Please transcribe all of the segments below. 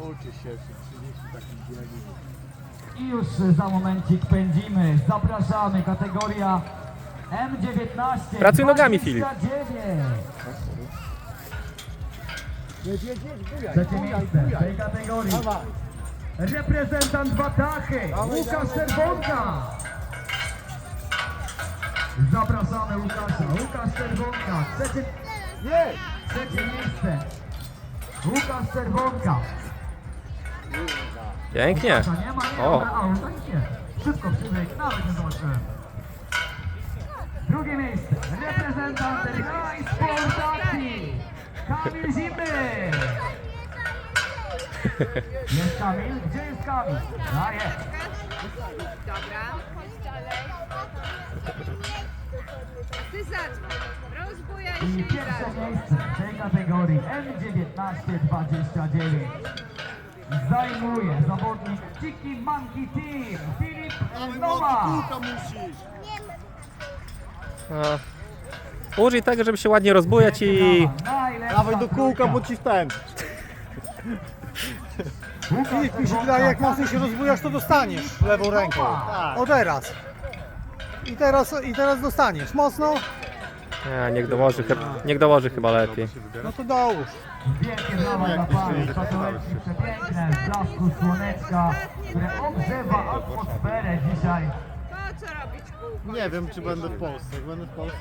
Nauczy się przy 30 takich biegów. I już za momencik pędzimy. Zapraszamy, kategoria M19. Pracuj nogami, Filip. 29. Jedź, jedź, jedź, bujaj, Trzecie bujaj, miejsce w bujaj. tej kategorii. Dawaj. Reprezentant Watachy, Łukasz Czerwonka. Zapraszamy Łukasza. Łukasz Czerwonka. Trzecie, Jedź! trzecie miejsce. Łukasz Czerwonka. Pięknie. O. Szybko przybiegł, nawet nie zobaczyłem. Drugie miejsce. Reprezentant Rai Sportaki. Kamil Zimy. Jest Kamil? Gdzie jest Kamil? A jest. Dobra, chodź dalej. Ty zadzwoń. Rozbujaj się I pierwsze miejsce w tej kategorii M19-29 zajmuje zawodnik Tiki Monkey Team Filip Nowak. Kółka musisz! No. Użyj tego, żeby się ładnie rozbujać i... Dawaj do kółka, bo ci w ten. Filip, mi się wydaje, jak mocniej się rozbujasz, to dostaniesz lewą ręką. Tak. O teraz. I teraz, i teraz dostaniesz. Mocno? Nie, niech dołoży, chyba, niech dołoży chyba lepiej. No to dołóż. Wielkie brawa dla Pani, statuetki przepiękne w blasku słoneczka, które ogrzewa atmosferę dzisiaj. Po co robić kółko? Nie wiem, czy będę w Polsce. Jak będę w Polsce.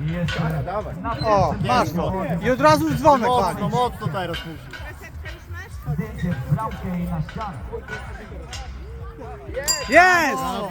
I dawaj. na O, pierwszym masz to. I od razu w dzwonek Mocno, mocno teraz musisz. Kasetkę już masz? zdjęcie w bramkę i na ścianę. Jest! Brawo.